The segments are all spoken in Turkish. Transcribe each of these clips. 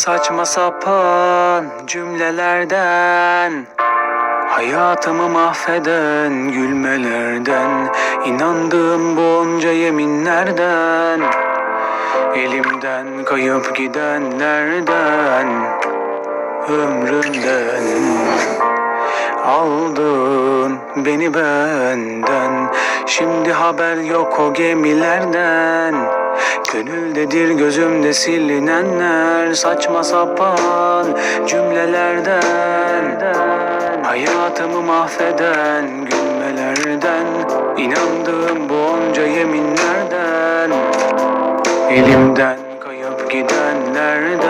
Saçma sapan cümlelerden. Hayatımı mahveden gülmelerden inandığım bunca yeminlerden. Elimden kayıp gidenlerden Ömrümden Aldın beni benden. Şimdi haber yok o gemilerden. Gönüldedir gözümde silinenler Saçma sapan cümlelerden. Hayatımı mahveden gülmelerden İnandığım bunca yeminlerden. Elimden kayıp gidenlerden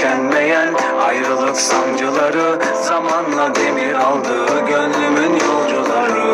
Tükenmeyen ayrılık sancıları Zamanla demir aldı gönlümün yolcuları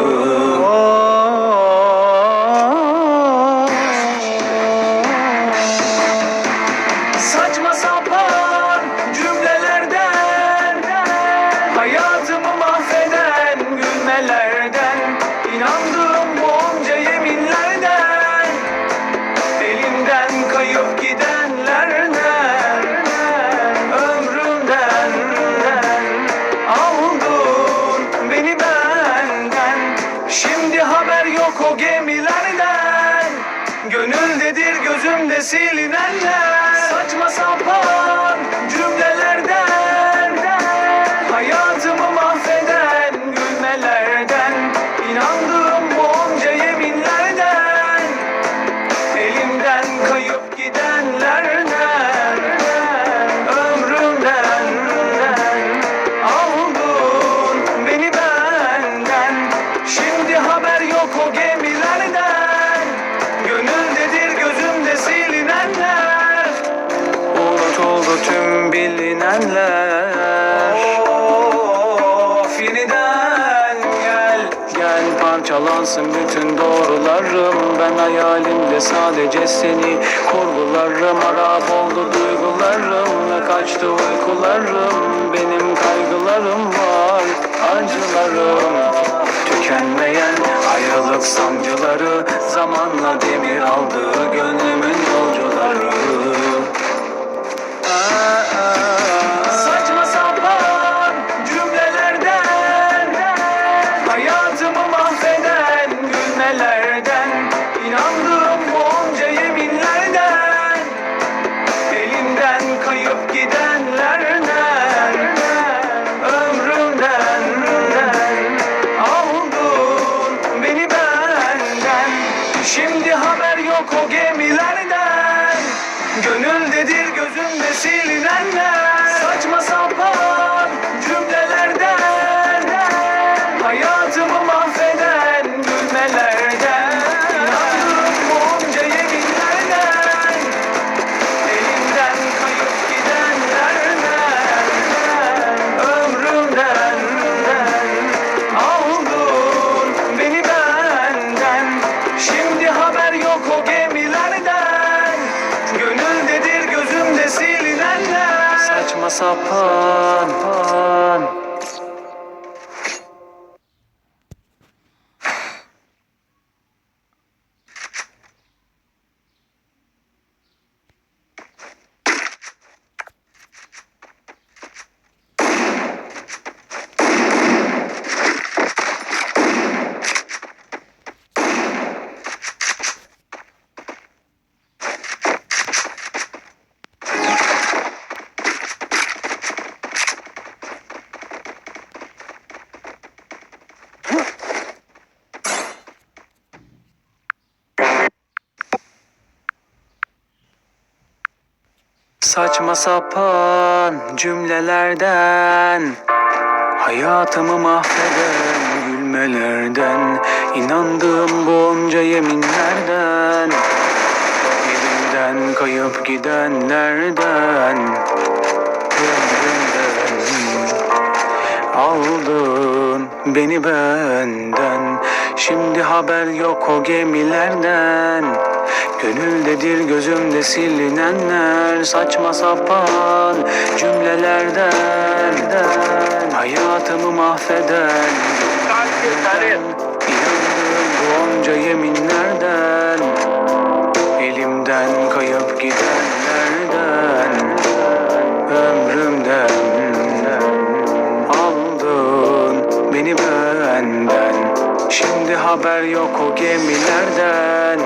Gel parçalansın bütün doğrularım. Ben hayalimde sadece seni kurgularım. Harap oldu duygularım ve kaçtı uykularım. Benim kaygılarım var acılarım. Tükenmeyen ayrılık sancıları Zamanla demir aldı gönlümün Saçma sapan cümlelerden. Hayatımı mahveden gülmelerden inandığım bunca yeminlerden. Elimden kayıp gidenlerden Aldın beni benden. Şimdi haber yok o gemilerden Gönüldedir gözümde silinenler Saçma sapan cümlelerden. Hayatımı mahveden İnandığım bu onca yeminlerden. Elimden kayıp gidenlerden Ömrümden Aldın beni benden. Şimdi haber yok o gemilerden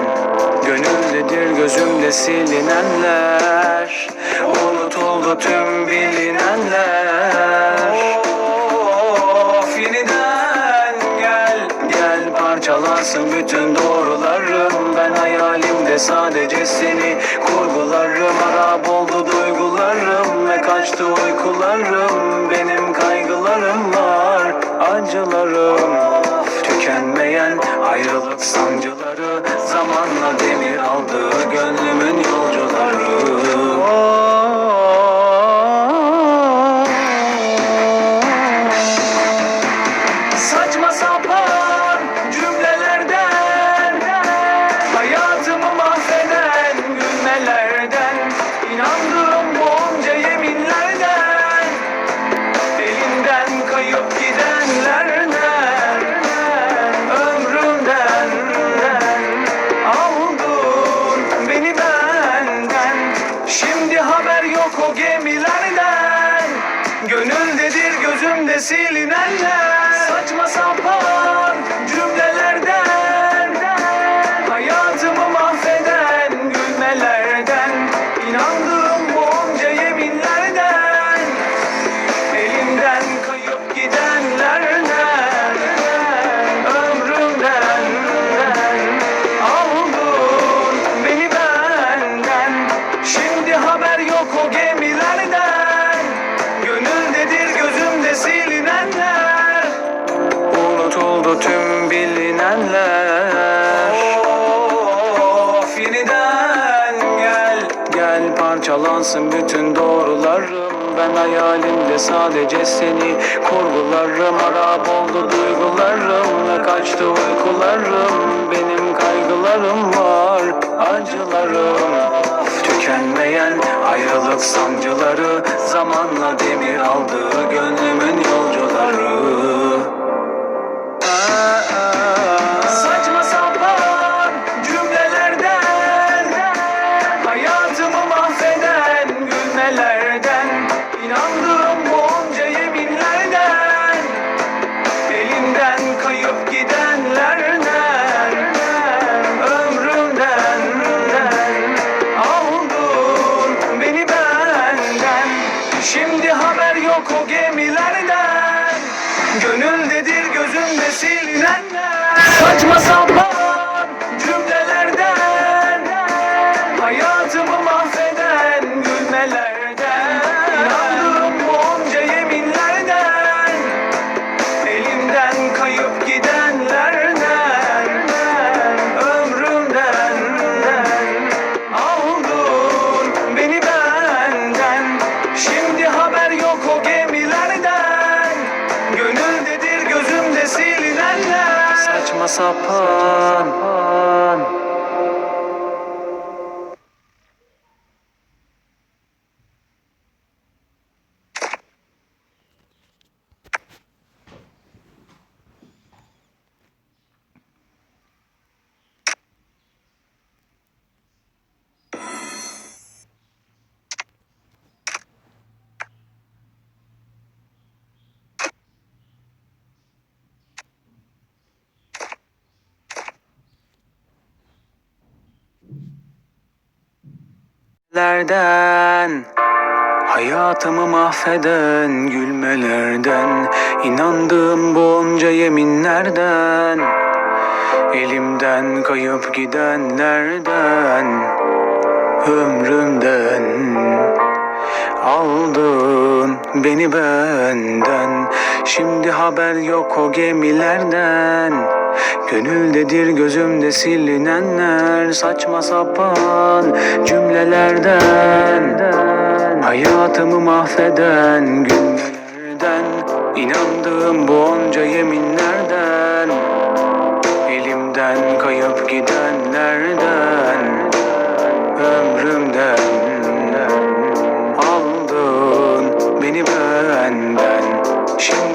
Gönüldedir gözümde silinenler Unutuldu tüm bilinenler. Of yeniden gel Gel parçalansın bütün doğrularım. Ben hayalimde sadece seni kurgularım. Harap oldu duygularım ve kaçtı uykularım. Benim kaygılarım var acılarım Tükenmeyen ayrılık sancıları Zamanla demir aldı gönlümün yolcuları. Saçma Ben hayalimde sadece seni. Kurgularım Harap oldu duygularım ve kaçtı uykularım. Benim kaygılarım var acılarım. Tükenmeyen ayrılık sancıları Zamanla demir aldı. Gönlümün yolcuları Saçma Lerden Hayatımı mahveden gülmelerden inandığım bunca yeminlerden Elimden kayıp gidenlerden Ömrümden Aldın beni benden. Şimdi haber yok o gemilerden. Gönüldedir gözümde silinenler Saçma sapan cümlelerden. Hayatımı mahveden günlerden İnandığım bu onca yeminlerden. Elimden kayıp gidenlerden Ömrümden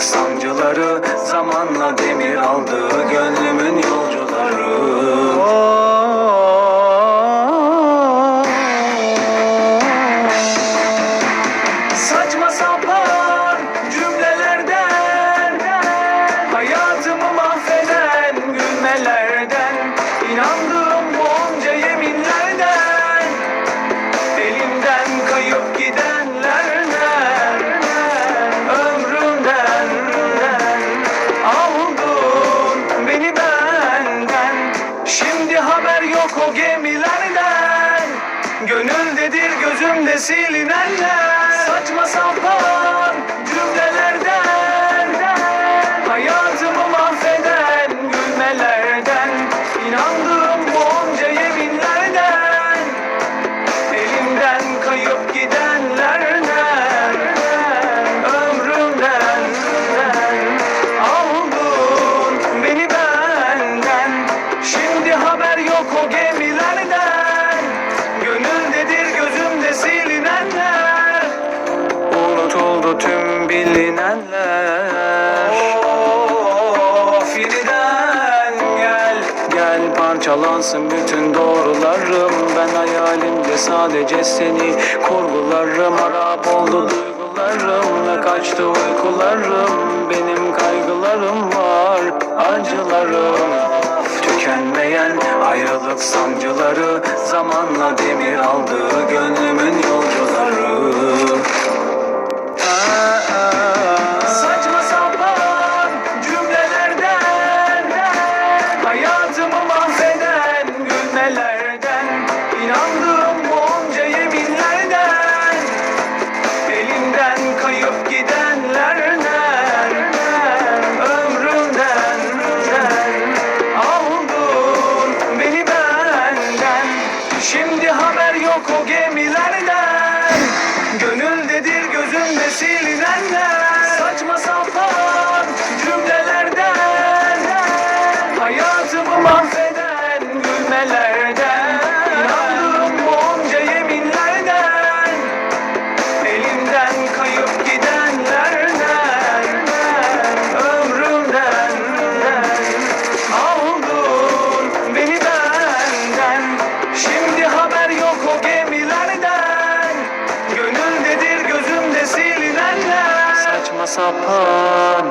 sancıları Zamanla demir aldı gönlümün silinenler Saçma sapan parçalansın bütün doğrularım. Ben hayalimde sadece seni kurgularım Harap oldu duygularım ve kaçtı uykularım. Benim kaygılarım var acılarım. Tükenmeyen ayrılık sancıları Zamanla demir aldı gönlümün yolcuları sapan.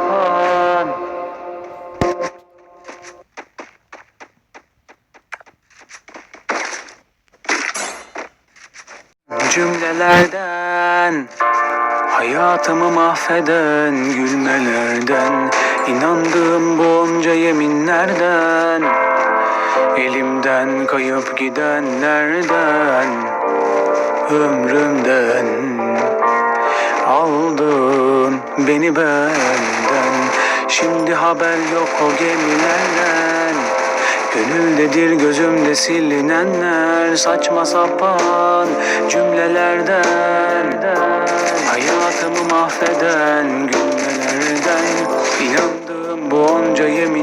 Cümlelerden Hayatımı mahveden gülmelerden inandığım bonca yeminlerden Elimden kayıp gidenlerden Ömrümden Aldın beni benden. Şimdi haber yok o gemilerden. Gönüldedir gözümde silinenler Saçma sapan cümlelerden. Hayatımı mahveden gülmelerden. İnandığım bonca yeminlerden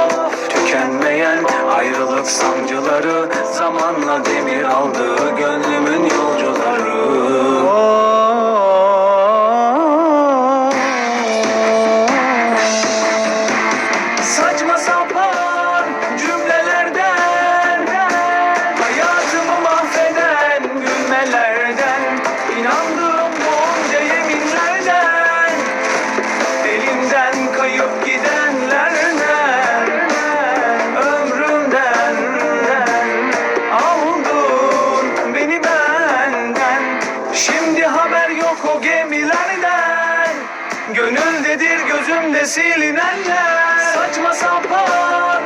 sancıları Zamanla demir aldı gönlümün yok o gemilerden. Gönüldedir gözümde silinenler Saçma sapan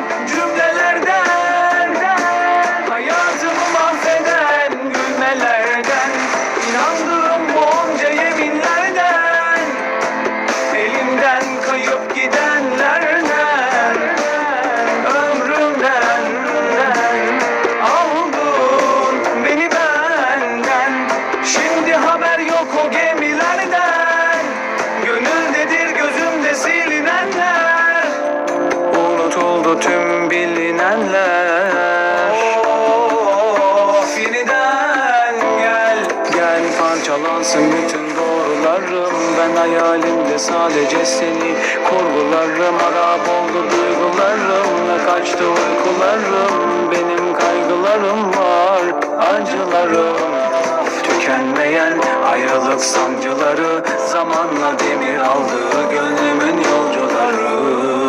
Unutuldu tüm bilinenler. Of yeniden gel. Gel parçalansın bütün doğrularım. Ben hayalimde sadece seni kurgularım. Harap oldu duygularım ve kaçtı uykularım. Benim kaygılarım var acılarım. Tükenmeyen ayrılık sancıları Zamanla demir aldı gönlümün yolcuları